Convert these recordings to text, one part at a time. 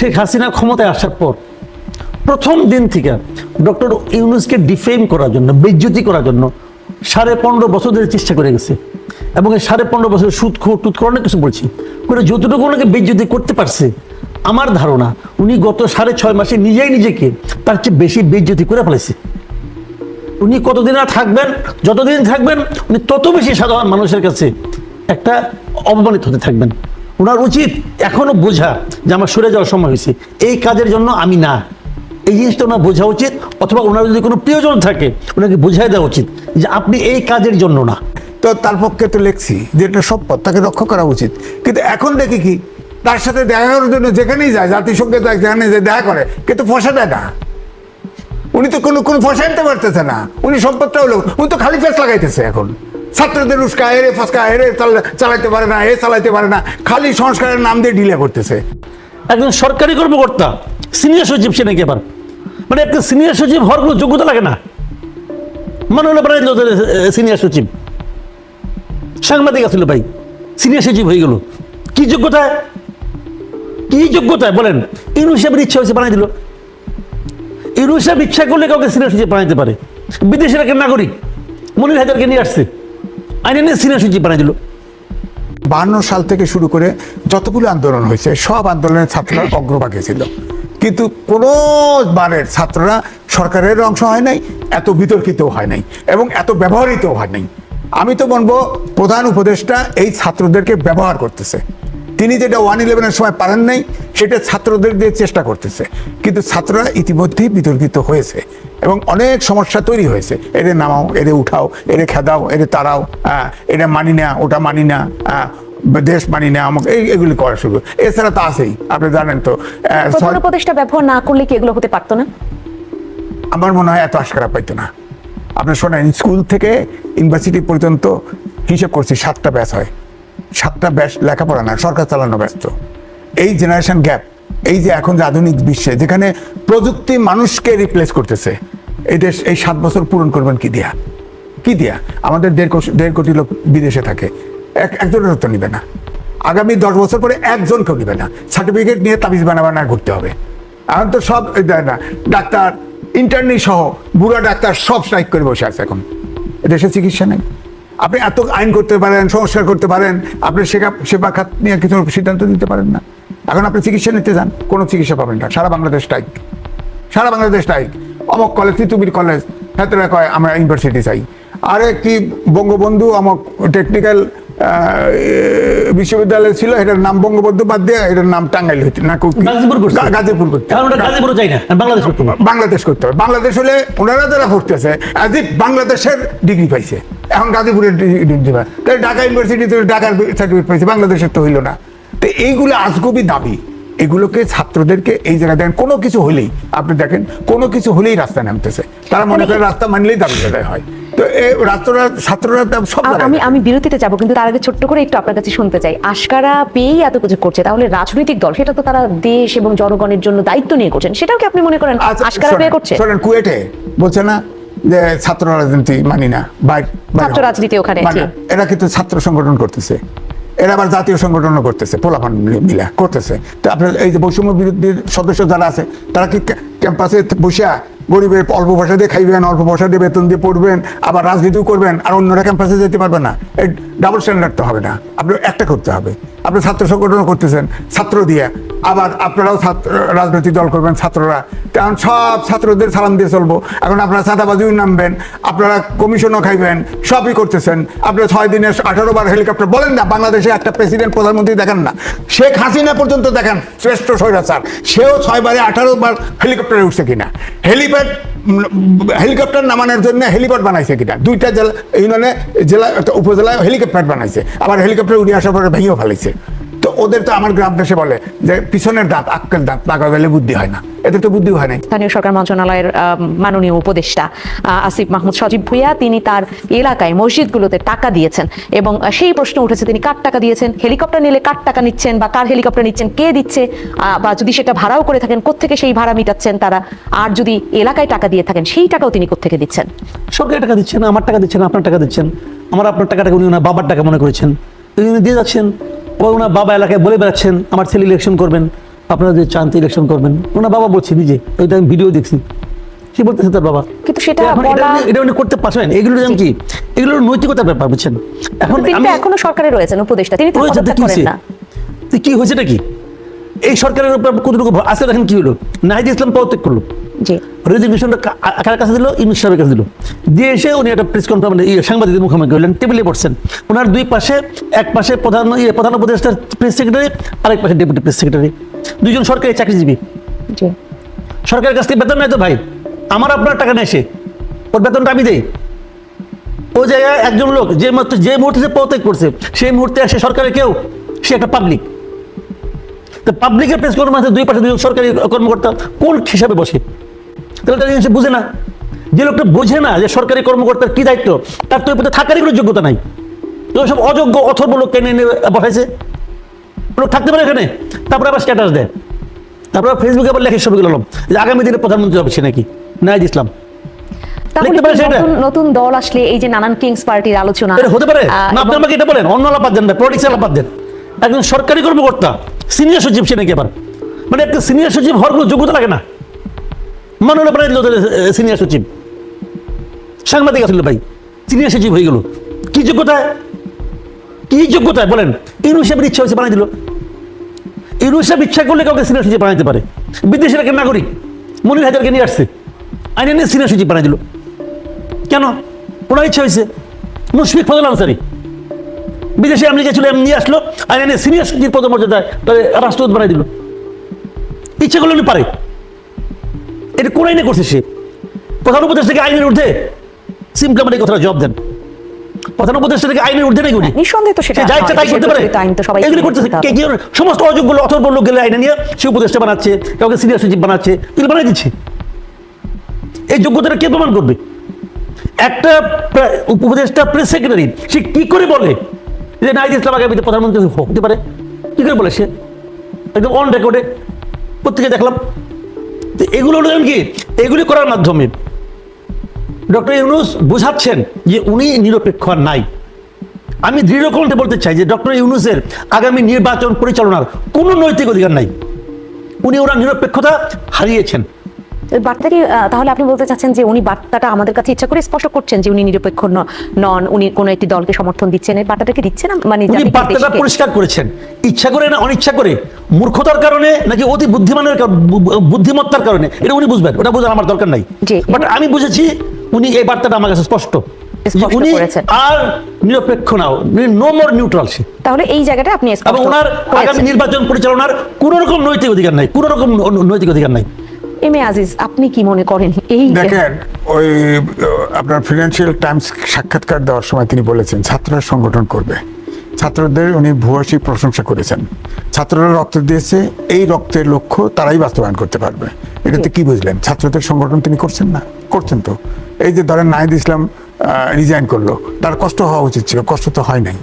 শেখ হাসিনা ক্ষমতায় আসার পর প্রথম দিন থেকে ডক্টর ইউনুসকে ডিফেম করার জন্য, বেজ্জতি করার জন্য সাড়ে পনেরো বছর ধরে চেষ্টা করে গেছে। এবং এই সাড়ে পনেরো বছর সুদ খোর টুত অনেক কিছু বলছি। করে যতটুকু ওনাকে বেজ্জতি করতে পারছে, আমার ধারণা উনি গত সাড়ে ছয় মাসে নিজেই নিজেকে তার চেয়ে বেশি বেজ্জতি করে ফেলেছে। উনি কতদিন আর থাকবেন, যতদিন থাকবেন, উনি তত বেশি সাধারণ মানুষের কাছে একটা অপমানিত হতে থাকবেন। ওনার উচিত এখনও বোঝা যে আমার সরে যাওয়ার সময় হয়েছে। এই কাজের জন্য আমি না। এই জিনিসটা ওনার বোঝা উচিত, অথবা ওনার যদি কোনো প্রিয়জন থাকে, ওনাকে বোঝাই দেওয়া উচিত যে আপনি এই কাজের জন্য না। তো তার পক্ষে তো লেখছি যে এটা সম্পদ তাকে রক্ষা করা উচিত। কিন্তু এখন দেখি কি, তার সাথে দেখা করার জন্য যেখানেই যায়, জাতিসংঘে যায় যেখানে যায় দেখা করে, কিন্তু ফসা দেয় না। উনি তো কোনো কোনো ফসা আনতে পারতেছে না। উনি সম্পদটা হলো উনি তো খালি ফেস লাগাইতেছে এখন। ছাত্রদের উস্কা এরে ফসকা এরে চালাইতে পারে না, এ চালাইতে পারে না, খালি সংস্কারের নাম দিয়ে ঢিলে করতেছে একজন সরকারি কর্মকর্তা, সিনিয়র সচিব সে নাকি আবার? মানে একটা সিনিয়র সচিব হওয়ার কোনো যোগ্যতা লাগে না? মনে হলো সিনিয়র সচিব। সাংবাদিক আসলে ভাই, সিনিয়র সচিব হয়ে গেল। কি যোগ্যতায় কি যোগ্যতায় বলেন, ইনু সাহেবের ইচ্ছা হয়েছে বানাই দিল। ইনু সাহেব ইচ্ছা করলে কাউকে সিনিয়র সচিব বানাইতে পারে। বিদেশের একটা নাগরিক, মনির হাজারকে নিয়ে আসছে। আইনে নিয়ে সিনিয়র বানাই দিল। বাহান্ন সাল থেকে শুরু করে যতগুলো আন্দোলন হয়েছে, সব আন্দোলনের ছাত্ররা অগ্রভাগে ছিল। কিন্তু কোনো বারের ছাত্ররা সরকারের অংশ হয় নাই, এত বিতর্কিত হয় নাই এবং এত ব্যবহৃত হয় নাই। আমি তো বলব, প্রধান উপদেষ্টা এই ছাত্রদেরকে ব্যবহার করতেছে। তিনি যেটা ওয়ান ইলেভেনের সময় পারেন নাই সেটা ছাত্রদের দিয়ে চেষ্টা করতেছে। কিন্তু ছাত্ররা ইতিমধ্যেই বিতর্কিত হয়েছে এবং অনেক সমস্যা তৈরি হয়েছে। এরে নামাও এরে উঠাও এরে খেদাও এরে তাড়াও হ্যাঁ এটা মানি না ওটা মানি না হ্যাঁ, দেশ মানি না আমাকে এই এগুলি করা শুরু। এছাড়া তো আছেই আপনি জানেন তো প্রধান ব্যবহার না করলে কি এগুলো হতে পারতো না? আমার মনে হয় এত আশকারা পাইতো না। আপনি শোনেন স্কুল থেকে ইউনিভার্সিটি পর্যন্ত হিসেব করছি সাতটা ব্যাচ হয়। সাতটা ব্যাস লেখাপড়া না, সরকার চালানো ব্যস্ত। এই জেনারেশন গ্যাপ এই যে এখন যে আধুনিক বিশ্বে, যেখানে প্রযুক্তি মানুষকে রিপ্লেস করতেছে, এই দেশ, এই সাত বছর পূরণ করবেন কি দিয়া? কি দিয়া? আমাদের দেড় কোটি দেড় কোটি লোক বিদেশে থাকে, এক, একজনের তো নিবে না। আগামী দশ বছর পরে একজন কেউ নিবে না। সার্টিফিকেট নিয়ে তাবিজ বানাবা না ঘুরতে হবে। এখন তো সব দেয় না, ডাক্তার ইন্টারনি সহ, বুড়া ডাক্তার সব স্ট্রাইক করে বসে আছে এখন। দেশে চিকিৎসা নেই। আপনি এত আইন করতে পারেন সংস্কার করতে পারেন আপনি সেবা সেবা খাত নিয়ে কিছু সিদ্ধান্ত দিতে পারেন না। এখন আপনি চিকিৎসা নিতে যান কোনো চিকিৎসা পাবেন না। সারা বাংলাদেশ স্ট্রাইক সারা বাংলাদেশ স্ট্রাইক অমক কলেজ তিতুমির কলেজ হেতরা কয় আমরা ইউনিভার্সিটি চাই। আরে কি বঙ্গবন্ধু অমক টেকনিক্যাল বিশ্ববিদ্যালয় ছিল এটার নাম বঙ্গবন্ধু বাদ দিয়ে এটার নাম টাঙ্গাইল হইতে না গাজীপুর করতে বাংলাদেশ করতে হবে। বাংলাদেশ হলে ওনারা যারা অ্যাজ ইফ বাংলাদেশের ডিগ্রি পাইছে। এখন গাজীপুরের দিবে। তাই ঢাকা ইউনিভার্সিটিতে ঢাকার সার্টিফিকেট পাইছে বাংলাদেশের তো হইল না। তো এইগুলো আজগবি দাবি। এগুলোকে ছাত্রদেরকে এই জায়গায় দেখেন কোনো কিছু হলেই আপনি দেখেন কোনো কিছু হলেই রাস্তায় নামতেছে। তারা মনে করে রাস্তা মানলেই দাবি আদায় হয়। তো রাত্ররা ছাত্ররা সব আমি আমি বিরতিতে যাব কিন্তু তার আগে ছোট্ট করে একটু আপনার কাছে শুনতে চাই। আশকারা পেয়েই এত কিছু করছে তাহলে রাজনৈতিক দল সেটা তো তারা দেশ এবং জনগণের জন্য দায়িত্ব নিয়ে করছেন সেটাও কি আপনি মনে করেন আচ্ছা, আশকারা পেয়ে করছে? শোনেন কুয়েটে বলছে না যে ছাত্র রাজনীতি মানি না ছাত্র রাজনীতি ওখানে, এরা কিন্তু ছাত্র সংগঠন করতেছে। এরা আবার জাতীয় সংগঠনও করতেছে পোলাপান মিলা করতেছে। তো আপনার এই যে বৈষম্য বিরোধীর সদস্য যারা আছে তারা কি ক্যাম্পাসে বসে গরিবের অল্প পয়সা দিয়ে খাইবেন, অল্প পয়সা দিয়ে বেতন দিয়ে পড়বেন, আবার রাজনীতিও করবেন, আর অন্যরা ক্যাম্পাসে যেতে পারবে না। এই ডাবল স্ট্যান্ডার্ড তো হবে না। আপনার একটা করতে হবে। আপনি ছাত্র সংগঠনও করতেছেন, ছাত্র দিয়ে। আবার আপনারাও ছাত্র, রাজনৈতিক দল করবেন, ছাত্ররা। কারণ সব ছাত্রদের সালাম দিয়ে চলবো। এখন আপনারা চাঁদাবাজিও নামবেন, আপনারা কমিশনও খাইবেন, সবই করতেছেন। আপনারা ছয় দিনে আঠারো বার হেলিকপ্টার, বলেন না, বাংলাদেশে একটা প্রেসিডেন্ট, প্রধানমন্ত্রী দেখেন না। শেখ হাসিনা পর্যন্ত দেখেন, শ্রেষ্ঠ স্বৈরাচার। সেও ছয় বারে আঠারো বার হেলিকপ্টারে উঠছে কিনা? হেলিপ্যাড হেলিকপ্টার নামানোর জন্য হেলিপ্যাড বানাইছে কিনা? দুইটা জেলা, ইউনিয়নে জেলা উপজেলায় হেলিকপ্টার বানাইছে। আবার হেলিকপ্টার উড়ে আসার পরে ভেঙেও ফেলাইছে। ওদের তো আমার গ্রাম দেশে বলে যে পিছনের দাঁত আক্কেল দাঁত লাগা গেলে বুদ্ধি হয় না। এদের তো বুদ্ধি হয় নাই। স্থানীয় সরকার মন্ত্রণালয়ের মাননীয় উপদেষ্টা আসিফ মাহমুদ সজীব ভুইয়া তিনি তার এলাকায় মসজিদগুলোতে টাকা দিয়েছেন এবং সেই প্রশ্ন উঠেছে তিনি কার টাকা দিয়েছেন? হেলিকপ্টার নিলে কার টাকা নিচ্ছেন বা কার হেলিকপ্টার নিচ্ছেন? কে দিচ্ছে? আহ, বা যদি সেটা ভাড়াও করে থাকেন কোত্থেকে সেই ভাড়া মিটাচ্ছেন তারা? আর যদি এলাকায় টাকা দিয়ে থাকেন সেই টাকাও তিনি কোত্থেকে দিচ্ছেন? সরকারি টাকা দিচ্ছেন আমার টাকা দিচ্ছেন আপনার টাকা দিচ্ছেন। আমার আপনার টাকাটাকে উনি ওনার বাবার টাকা মনে করেছেন। তো উনি দিয়ে যাচ্ছেন। আবার ওনার বাবা এলাকায় বলে বেড়াচ্ছেন আমার ছেলে ইলেকশন করবেন আপনারা যে চান ইলেকশন করবেন। ওনার বাবা বলছে নিজে ওইটা আমি ভিডিও দেখছি। কি বলতেছে তার বাবা কিন্তু সেটা এটা উনি- করতে পারছেন এগুলো যেমন কি? এগুলো নৈতিকতার ব্যাপার বুঝছেন? এখন তিনি আমি এখনও সরকারে রয়েছেন উপদেষ্টা। তিনি তো করেন হয়েছে? না। তো কি হয়েছেটা কি? এই সরকারের উপর কতটুকু আজকে দেখেন কি হলো? নাহিদ ইসলাম পদত্যাগ করল। রেজিগনেশনটা কার কাছে দিল? ইউনুস সাহেবের কাছে দিল। দিয়ে এসে উনি একটা প্রেস কনফারেন্স সাংবাদিকদের মুখোমুখি হলেন টেবিলে বসছেন। ওনার দুই পাশে এক পাশে প্রধান ইয়ে, প্রধান উপদেষ্টার প্রেস সেক্রেটারি আরেক পাশে ডেপুটি প্রেস সেক্রেটারি দুজন সরকারি চাকরিজীবী। সরকারের কাছ থেকে বেতন নেয় তো ভাই? আমার আপনার টাকা নেই সে। ওর বেতনটা আমি দেই। ওই জায়গায় একজন লোক যে মাত্র যে মুহূর্তে সে পদত্যাগ করছে সেই মুহূর্তে আসে সরকারের কেউ সে একটা পাবলিক তো পাবলিকের প্রেস কনফারেন্সে দুই পাশে দুজন সরকারি কর্মকর্তা কোন হিসাবে বসে? তাহলে তার জিনিস বুঝে না। যে লোকটা বোঝে না যে সরকারি কর্মকর্তার কি দায়িত্ব তার তো এর থাকারই কোনো যোগ্যতা নাই। তো সব অযোগ্য অথর্ব লোককে এনে এনে বসাইছে। লোক থাকতে পারে এখানে তারপরে আবার স্ট্যাটাস দেয়। তারপরে ফেসবুকে আবার লেখে ছবিগুলো হলাম যে আগামী দিনে প্রধানমন্ত্রী হবে সে নাকি? নাইজ ইসলাম? নতুন নতুন দল আসলে এই যে নানান কিংস পার্টির আলোচনা হতে পারে। না আপনি আমাকে এটা বলেন অন্য আলাপাত দেন না পলিটিক্স আলাপাত দেন। একজন সরকারি কর্মকর্তা সিনিয়র সচিব সে নাকি আবার? মানে একটা সিনিয়র সচিব হওয়ার কোনো যোগ্যতা লাগে না। মনে হলো প্রায় সিনিয়র সচিব। সাংবাদিক আসলে ভাই, সিনিয়র সচিব হয়ে গেল। কি যোগ্যতায়? কি যোগ্যতায়? বলেন, ইউনুস ইচ্ছা হয়েছে বানিয়ে দিল। ইউনুস ইচ্ছা করলে কাউকে সিনিয়র সচিব বানাইতে পারে। বিদেশের একটা নাগরিক, মনির হাজারকে নিয়ে আসছে। আইনে নিয়ে সিনিয়র সচিব বানাই দিল। কেন? ওনার ইচ্ছা হয়েছে। মুশফিক ফজল আনসারি। বিদেশে আমেরিকা ছিল এমনি নিয়ে আসলো আর এনে সিনিয়র সচিব পদমর্যাদায় তাহলে রাষ্ট্রদূত বানাই দিল। ইচ্ছে করলে পারে। এটা কোন আইনে করছে সে। প্রধান উপদেষ্টাকে আইনের ঊর্ধ্বে। সিমকে আমার এই কথাটা জবাব দেন। প্রধান উপদেষ্টাকে আইনের ঊর্ধ্বে নাকি নিঃসন্দেহে তো সেটা সে যা ইচ্ছা তাই করতে পারে। তো এগুলি করতেছে। কে কি সমস্ত অযোগ্য অথর্ব লোক গেলে আইনে নিয়ে সে উপদেষ্টা বানাচ্ছে কাউকে সিনিয়র সচিব বানাচ্ছে এগুলো বানাই দিচ্ছে। এই যোগ্যতাটা কে প্রমাণ করবে? একটা উপদেষ্টা প্রেস সেক্রেটারি সে কি করে বলে যে নাইজ ইসলাম আগামীতে প্রধানমন্ত্রী হতে পারে? কি করে বলে সে? একদম অন রেকর্ডে প্রত্যেকে দেখলাম। তো এগুলো হলো কি, এগুলি করার মাধ্যমে ডক্টর ইউনুস বোঝাচ্ছেন যে উনি নিরপেক্ষ নাই। আমি দৃঢ় কণ্ঠে বলতে চাই যে ডক্টর ইউনুসের আগামী নির্বাচন পরিচালনার কোনো নৈতিক অধিকার নাই। উনি ওনার নিরপেক্ষতা হারিয়েছেন। ওই বার্তা কি আহ, তাহলে আপনি বলতে চাচ্ছেন যে উনি বার্তাটা আমাদের কাছে ইচ্ছা করে স্পষ্ট করছেন যে উনি নিরপেক্ষ নন উনি কোনো একটি দলকে সমর্থন দিচ্ছেন এই বার্তাটা কি দিচ্ছেন মানে উনি বার্তাটা পরিষ্কার করেছেন। ইচ্ছা করে না অনিচ্ছা করে? মূর্খতার কারণে নাকি অতি বুদ্ধিমানের বুদ্ধিমত্তার কারণে? এটা উনি বুঝবেন ওটা বোঝার আমার দরকার নাই। বাট আমি বুঝেছি উনি এই বার্তাটা আমার কাছে স্পষ্ট। উনি আর নিরপেক্ষ নাও নো মোর নিউট্রাল সে। তাহলে এই জায়গাটা আপনি এবং ওনার আগামী নির্বাচন পরিচালনার কোন রকম নৈতিক অধিকার নাই কোন রকম নৈতিক অধিকার নাই। এম এ আজিজ আপনি কি মনে করেন? এই দেখেন ওই আপনার ফিনান্সিয়াল টাইমস সাক্ষাৎকার দেওয়ার সময় তিনি বলেছেন ছাত্ররা সংগঠন করবে। ছাত্রদের উনি ভূয়সী প্রশংসা করেছেন। ছাত্ররা রক্ত দিয়েছে এই রক্তের লক্ষ্য তারাই বাস্তবায়ন করতে পারবে। এটাতে কি বুঝলেন? ছাত্রদের সংগঠন তিনি করছেন না? করছেন তো। এই যে ধরেন নাহিদ ইসলাম রিজাইন করল তার কষ্ট হওয়া উচিত ছিল কষ্ট তো হয় নাই।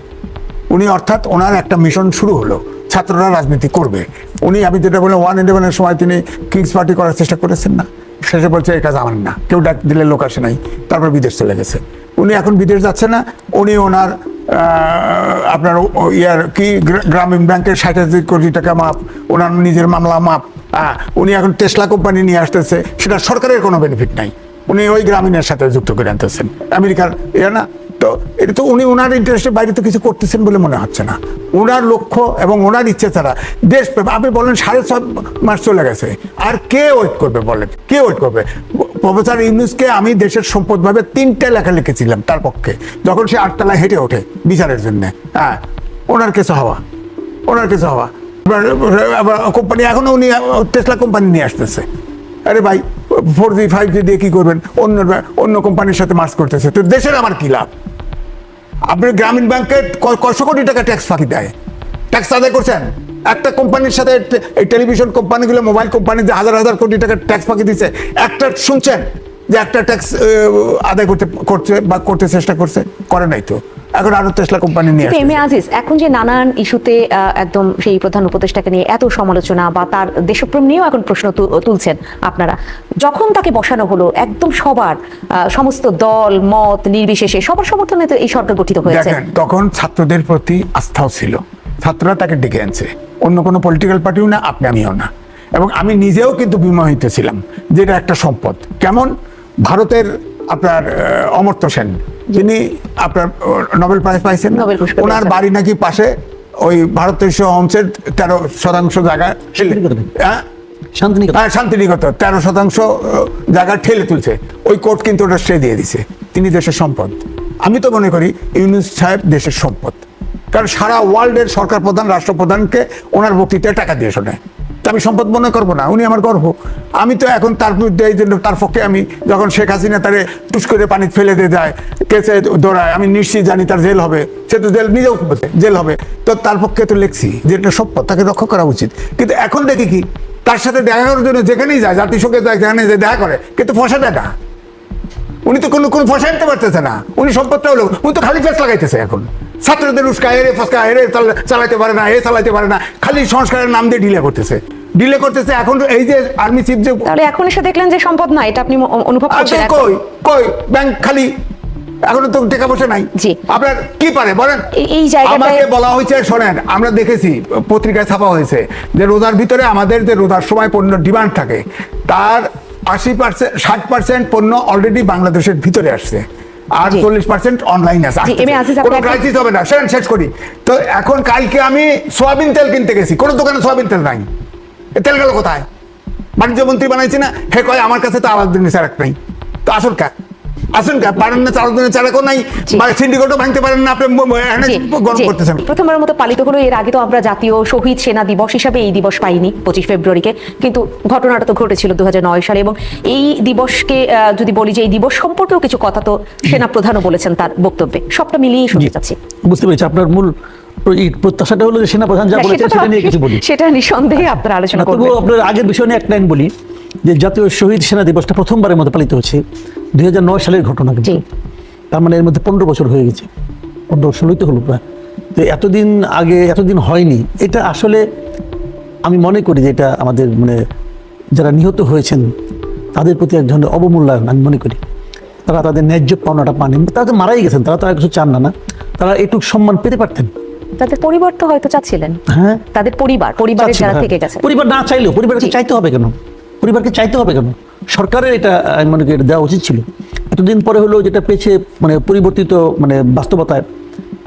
উনি অর্থাৎ ওনার একটা মিশন শুরু হলো। ছাত্ররা রাজনীতি করবে। উনি আমি যেটা বললাম ওয়ান ইলেভেনের সময় তিনি কিংস পার্টি করার চেষ্টা করেছেন না। শেষে বলছে এই কাজ আমার না। কেউ ডাক দিলে লোক আসে নাই। তারপর বিদেশ চলে গেছে। উনি এখন বিদেশ যাচ্ছে না। উনি ওনার আপনার ইয়ার কি গ্রামীণ ব্যাংকের ষাট হাজার কোটি টাকা মাপ ওনার নিজের মামলা মাপ আহ, উনি এখন টেসলা কোম্পানি নিয়ে আসতেছে। সেটা সরকারের কোনো বেনিফিট নাই। উনি ওই গ্রামীণের সাথে যুক্ত করে আনতেছেন। আমেরিকার ইয়ে না তো এটা তো উনি ওনার ইন্টারেস্টের বাইরে তো কিছু করতেছেন বলে মনে হচ্ছে না। ওনার লক্ষ্য এবং ওনার ইচ্ছে ছাড়া দেশ, আপনি বলেন সাড়ে ছয় মাস চলে গেছে। আর কে ওয়েট করবে বলেন? কে ওয়েট করবে? প্রফেসর ইউনুসকে আমি দেশের সম্পদ ভাবে তিনটা লেখা লিখেছিলাম তার পক্ষে। যখন সে আটতলায় হেঁটে ওঠে বিচারের জন্য। হ্যাঁ ওনার কিছু হওয়া। ওনার কিছু হওয়া। কোম্পানি এখনও উনি টেসলা কোম্পানি নিয়ে আসতেছে। আরে ভাই ফোর জি ফাইভ জি দিয়ে কি করবেন? অন্য অন্য কোম্পানির সাথে মার্চ করতেছে। তো দেশের আমার কি লাভ? আপনি গ্রামীণ ব্যাংকে কয়শো কোটি টাকা ট্যাক্স ফাঁকি দেয়। ট্যাক্স আদায় করছেন। একটা কোম্পানির সাথে এই টেলিভিশন কোম্পানিগুলো মোবাইল কোম্পানি যে হাজার হাজার কোটি টাকা ট্যাক্স ফাঁকি দিচ্ছে, একটা শুনছেন যে একটা ট্যাক্স আদায় করতে করছে বা করতে চেষ্টা করছে? করে নাই তো। এখন আরও টেসলা কোম্পানি নিয়ে এম আজিজ এখন যে নানান ইস্যুতে একদম সেই প্রধান উপদেষ্টাকে নিয়ে এত সমালোচনা বা তার দেশপ্রেম নিয়েও এখন প্রশ্ন তুলছেন আপনারা যখন তাকে বসানো হলো একদম সবার সমস্ত দল মত নির্বিশেষে সবার সমর্থনে তো এই সরকার গঠিত হয়েছে। তখন ছাত্রদের প্রতি আস্থাও ছিল। ছাত্ররা তাকে ডেকে আনছে। অন্য কোনো পলিটিক্যাল পার্টিও না আপনি আমিও না। এবং আমি নিজেও কিন্তু বিমোহিত ছিলাম যে এটা একটা সম্পদ। কেমন? ভারতের আপনার অমর্ত্য সেন। যিনি আপনার নোবেল প্রাইজ পাইছেন ওনার বাড়ি নাকি পাশে ওই ভারতের হোমসের তেরো শতাংশ জায়গা শান্তিনিকেতনে। হ্যাঁ? শান্তিনিকেতন। হ্যাঁ শান্তিনিকেতন। তেরো শতাংশ জায়গা ঠেলে তুলছে। ওই কোর্ট কিন্তু ওটা স্টে দিয়ে দিছে। তিনি দেশের সম্পদ। আমি তো মনে করি ইউনুস সাহেব দেশের সম্পদ। কারণ সারা ওয়ার্ল্ডের সরকার প্রধান রাষ্ট্রপ্রধানকে ওনার বক্তৃতায় টাকা দিয়ে শোনায়। তা আমি সম্পদ মনে করব না, উনি আমার গর্ব। আমি তো এখন তার বিরুদ্ধে এই জন্য তার পক্ষে আমি যখন শেখ হাসিনা তারে টুস করে পানি ফেলে দিয়ে যায় কেসে দৌড়ায়, আমি নিশ্চিত জানি তার জেল হবে। সে তো জেল নিজেও জেল হবে। তো তার পক্ষে তো লিখছি যে এটা সম্পদ তাকে রক্ষা করা উচিত। কিন্তু এখন দেখি কি, তার সাথে দেখা করার জন্য যেখানেই যায়, জাতিসংঘে যায় যেখানে যায় দেখা করে, কিন্তু ফসা না উনি তো কোনো কোনো ফসা আনতে পারতেছে না। উনি সম্পদটা হলো উনি তো খালি ফেস লাগাইতেছে এখন। ছাত্রদের উস্কা এরে ফসকা এরে চাল- চালাইতে পারে না, এ চালাইতে পারে না, খালি সংস্কারের নাম দিয়ে ডিলে করতেছে। ডিলে করতেছে এখন এই যে আর্মি চিফ যে তাহলে এখন এসে দেখলেন যে সম্পদ না এটা আপনি অনুভব করছেন কই কই ব্যাংক খালি এখনও তো টাকা পয়সা নাই। আপনার কি পারে বলেন? এই- এই আমাকে বলা হয়েছে শোনেন আমরা দেখেছি পত্রিকায় ছাপা হয়েছে যে রোজার ভিতরে আমাদের যে রোজার সময় পণ্য ডিমান্ড থাকে তার আশি পার্সেন্ট ষাট পার্সেন্ট পণ্য অলরেডি বাংলাদেশের ভিতরে আসছে আর চল্লিশ পার্সেন্ট অনলাইন আছে কোনো ক্রাইসিস হবে না। শোনেন শেষ করি। তো এখন কালকে আমি সোয়াবিন তেল কিনতে গেছি কোনো দোকানে সোয়াবিন তেল নাই। তেল গেল কোথায়? বাণিজ্য মন্ত্রী বানাইছি না? হে কয় আমার কাছে তো আলাদা জিনিস আর এক নাই। তো আসুন কা আসুন কা পারেন না চারাকও নাই। সিন্ডিকেটও ভাঙতে পারেন না আপনি গরম করতেছেন। প্রথমবারের মতো পালিত হলো এর আগে তো আমরা জাতীয় শহীদ সেনা দিবস হিসাবে এই দিবস পাইনি পঁচিশ ফেব্রুয়ারিকে। কিন্তু ঘটনাটা তো ঘটেছিল দু হাজার নয় সালে এবং এই দিবসকে আহ, যদি বলি যে এই দিবস সম্পর্কেও কিছু কথা তো সেনা প্রধানও বলেছেন তার বক্তব্যে। সবটা মিলিয়ে শুনতে চাচ্ছি। বুঝতে পেরেছি আপনার মূল প্রত্যাশাটা হলো যে সেনাপ্রধান যা বলেছেন সেটা নিয়ে কিছু বলি। সেটা নিঃসন্দেহে আপনারা আলোচনা করবেন। আপনার আগের বিষয় নিয়ে এক লাইন বলি যে জাতীয় শহীদ সেনা দিবসটা প্রথমবারের মতো পালিত হচ্ছে দু হাজার নয় সালের ঘটনা কিন্তু। তার মানে এর মধ্যে পনেরো বছর হয়ে গেছে পনেরো ষোলোই তো হলো প্রায় তো এতদিন আগে এতদিন হয়নি। এটা আসলে আমি মনে করি যে এটা আমাদের মানে যারা নিহত হয়েছেন তাদের প্রতি এক ধরনের অবমূল্যায়ন আমি মনে করি। তারা তাদের ন্যায্য পাওনাটা পাননি। তারা তো মারাই গেছেন তারা তো আর কিছু চান না না। তারা এটুক সম্মান পেতে পারতেন। তাদের পরিবার তো হয়তো চাচ্ছিলেন। হ্যাঁ। তাদের পরিবার পরিবারের যারা হ্যাঁ। থেকে গেছে। পরিবার না চাইলেও পরিবারকে চাইতে হবে কেন? পরিবারকে চাইতে হবে কেন? সরকারের এটা আমি মনে করি দেওয়া উচিত ছিল। এতদিন পরে হলো যেটা পেয়েছে মানে পরিবর্তিত মানে বাস্তবতায়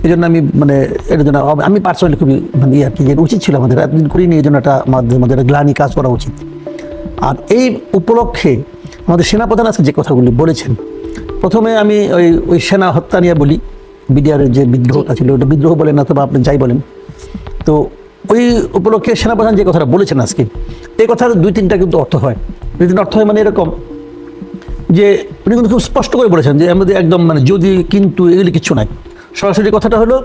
এই জন্য আমি মানে এটার জন্য আমি পার্সোনালি খুবই মানে ইয়ে আর কি যে উচিত ছিল আমাদের। এতদিন করিনি এই জন্য এটা আমাদের আমাদের গ্লানি কাজ করা উচিত। আর এই উপলক্ষে আমাদের সেনাপ্রধান আজকে যে কথাগুলি বলেছেন প্রথমে আমি ওই ওই সেনা হত্যা নিয়ে বলি। বিডিআরের যে বিদ্রোহটা ছিল ওটা বিদ্রোহ বলেন অথবা আপনি যাই বলেন। তো ওই উপলক্ষে সেনাপ্রধান যে কথাটা বলেছেন আজকে এই কথার দুই তিনটা কিন্তু অর্থ হয়। দুই তিনটা অর্থ হয় মানে এরকম যে উনি কিন্তু খুব স্পষ্ট করে বলেছেন যে আমাদের একদম মানে যদি কিন্তু এগুলি কিছু নাই। সরাসরি কথাটা হলো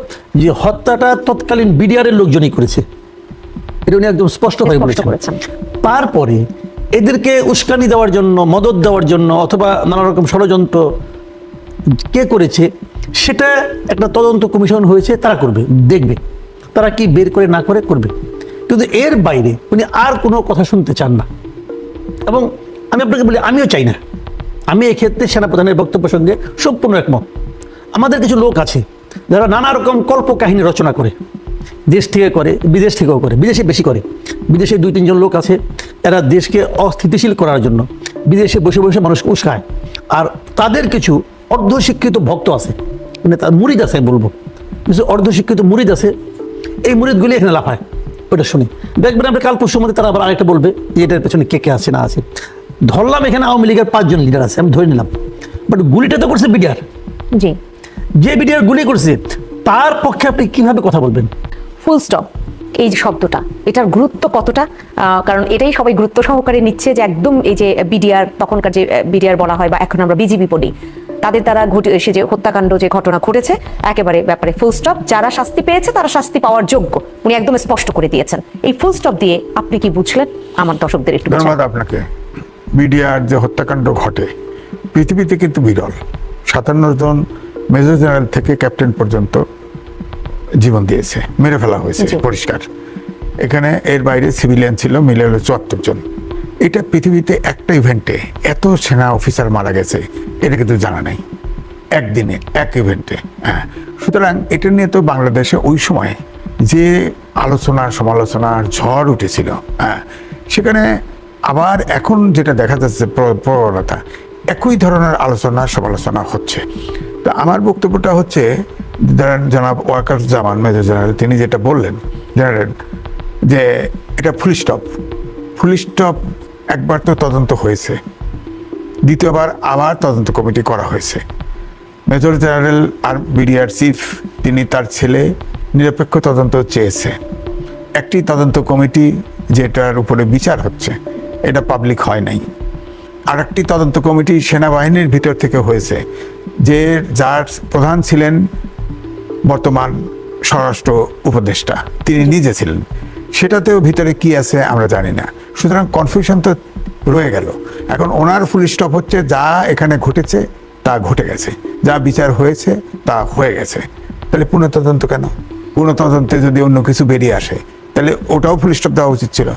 যে হত্যাটা তৎকালীন বিডিআরের লোকজনই করেছে। এটা উনি একদম স্পষ্ট হয়ে বলেছেন। তারপরে এদেরকে উস্কানি দেওয়ার জন্য মদত দেওয়ার জন্য অথবা নানা রকম ষড়যন্ত্র কে করেছে সেটা একটা তদন্ত কমিশন হয়েছে, তারা করবে, দেখবে। তারা কি বের করে না করে করবে। কিন্তু এর বাইরে উনি আর কোনো কথা শুনতে চান না। এবং আমি আপনাকে বলি, আমিও চাই না। আমি এক্ষেত্রে সেনাপ্রধানের বক্তব্য সঙ্গে সম্পূর্ণ একমত। আমাদের কিছু লোক আছে, যারা নানা রকম কল্প কাহিনী রচনা করে। দেশ থেকে করে, বিদেশ থেকেও করে, বিদেশে বেশি করে। বিদেশে দুই, তিনজন লোক আছে, এরা দেশকে অস্থিতিশীল করার জন্য বিদেশে বসে বসে মানুষ উস্কায়। আর তাদের কিছু অর্ধশিক্ষিত ভক্ত আছে। মানে তার মুরিদ আছে বলব। কিছু অর্ধশিক্ষিত মুরিদ আছে এই মুরিদগুলি এখানে লাফায়। ওটা শুনি। দেখবেন আপনি কাল পরশুর মধ্যে তারা আবার আরেকটা বলবে যে এটার পেছনে কে কে আছে না আছে। ধরলাম এখানে আওয়ামী লীগের পাঁচজন লিডার আছে আমি ধরে নিলাম। বাট গুলিটা তো করছে বিডিআর জি। যে বিডিআর গুলি করছে তার পক্ষে আপনি কীভাবে কথা বলবেন? ফুল স্টপ এই যে শব্দটা এটার গুরুত্ব কতটা? আহ, কারণ এটাই সবাই গুরুত্ব সহকারে নিচ্ছে যে একদম এই যে বিডিআর তখনকার যে বিডিআর বলা হয় বা এখন আমরা বিজিবি বলি তাদের দ্বারা ঘটে সে যে হত্যাকাণ্ড যে ঘটনা ঘটেছে একেবারে ব্যাপারে ফুল স্টপ যারা শাস্তি পেয়েছে তারা শাস্তি পাওয়ার যোগ্য। উনি একদম স্পষ্ট করে দিয়েছেন। এই ফুল স্টপ দিয়ে আপনি কি বুঝলেন? আমার দর্শকদের একটু। ধন্যবাদ আপনাকে। মিডিয়ার যে হত্যাকাণ্ড ঘটে পৃথিবীতে কিন্তু বিরল। সাতান্ন জন মেজর জেনারেল থেকে ক্যাপ্টেন পর্যন্ত জীবন দিয়েছে। মেরে ফেলা হয়েছে পরিষ্কার। এখানে এর বাইরে সিভিলিয়ান ছিল মিলে হলো চুয়াত্তর জন। এটা পৃথিবীতে একটা ইভেন্টে এত সেনা অফিসার মারা গেছে, এটা কিন্তু জানা নেই। একদিনে, এক ইভেন্টে হ্যাঁ। সুতরাং এটা নিয়ে তো বাংলাদেশে ওই সময় যে আলোচনা, সমালোচনার ঝড় উঠেছিল হ্যাঁ সেখানে আবার এখন যেটা দেখা যাচ্ছে প্র- প্রবণতা, একই ধরনের আলোচনা, সমালোচনা হচ্ছে। তো আমার বক্তব্যটা হচ্ছে জনাব ওয়াকার জামান মেজর জেনারেল, তিনি যেটা বললেন জেনারেল যে এটা ফুল স্টপ ফুল স্টপ একবার তো তদন্ত হয়েছে। দ্বিতীয়বার আবার তদন্ত কমিটি করা হয়েছে। মেজর জেনারেল আর বিডিআর চিফ, তিনি তার ছেলে নিরপেক্ষ তদন্ত চেয়েছে। একটি তদন্ত কমিটি যেটার উপরে বিচার হচ্ছে, এটা পাবলিক হয় নাই। আর একটি তদন্ত কমিটি সেনাবাহিনীর ভিতর থেকে হয়েছে, যে যার প্রধান ছিলেন বর্তমান স্বরাষ্ট্র উপদেষ্টা। তিনি নিজে ছিলেন। সেটাতেও ভিতরে কি আছে আমরা জানি না। সুতরাং কনফিউশন তো রয়ে গেল। এখন ওনার ফুল স্টপ হচ্ছে যা এখানে ঘটেছে, তা ঘটে গেছে। যা বিচার হয়েছে, তা হয়ে গেছে। তাহলে পুনঃতদন্ত কেন? পুনঃতদন্তে যদি অন্য কিছু বেরিয়ে আসে, তাহলে ওটাও ফুল স্টপ দেওয়া উচিত ছিল।